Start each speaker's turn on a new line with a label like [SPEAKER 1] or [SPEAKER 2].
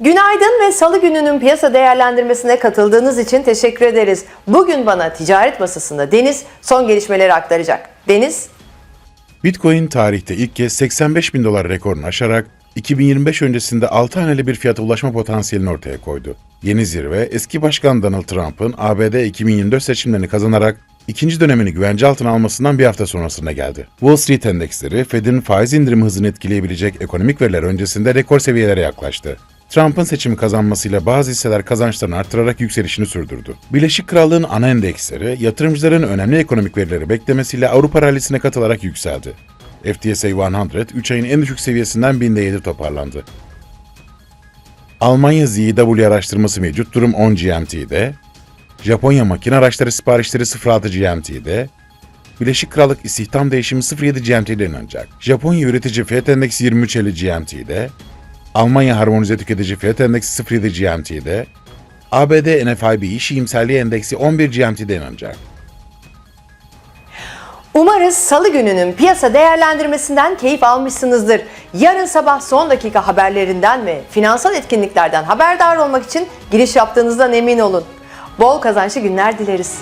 [SPEAKER 1] Günaydın ve salı gününün piyasa değerlendirmesine katıldığınız için teşekkür ederiz. Bugün bana ticaret masasında Deniz son gelişmeleri aktaracak. Deniz,
[SPEAKER 2] Bitcoin tarihte ilk kez 85 bin dolar rekorunu aşarak 2025 öncesinde 6 haneli bir fiyata ulaşma potansiyelini ortaya koydu. Yeni zirve eski başkan Donald Trump'ın ABD 2024 seçimlerini kazanarak ikinci dönemini güvence altına almasından bir hafta sonrasında geldi. Wall Street endeksleri Fed'in faiz indirimi hızını etkileyebilecek ekonomik veriler öncesinde rekor seviyelere yaklaştı. Trump'ın seçimi kazanmasıyla bazı hisseler kazançlarını artırarak yükselişini sürdürdü. Birleşik Krallığın ana endeksleri yatırımcıların önemli ekonomik verileri beklemesiyle Avrupa rallisine katılarak yükseldi. FTSE 100 3 ayın en düşük seviyesinden binde 7 toparlandı. Almanya ZEW araştırması mevcut durum 10 GMT'de, Japonya makine araçları siparişleri 06 GMT'de, Birleşik Krallık istihdam değişimi 07 GMT'de inanacak. Japonya üretici fiyat endeksi 23.50 GMT'de, Almanya harmonize tüketici fiyat endeksi 07 GMT'de, ABD NFIB iş iyimserliği endeksi 11 GMT'de inanacak.
[SPEAKER 1] umarız salı gününün piyasa değerlendirmesinden keyif almışsınızdır. Yarın sabah son dakika haberlerinden ve finansal etkinliklerden haberdar olmak için giriş yaptığınızdan emin olun. Bol kazançlı günler dileriz.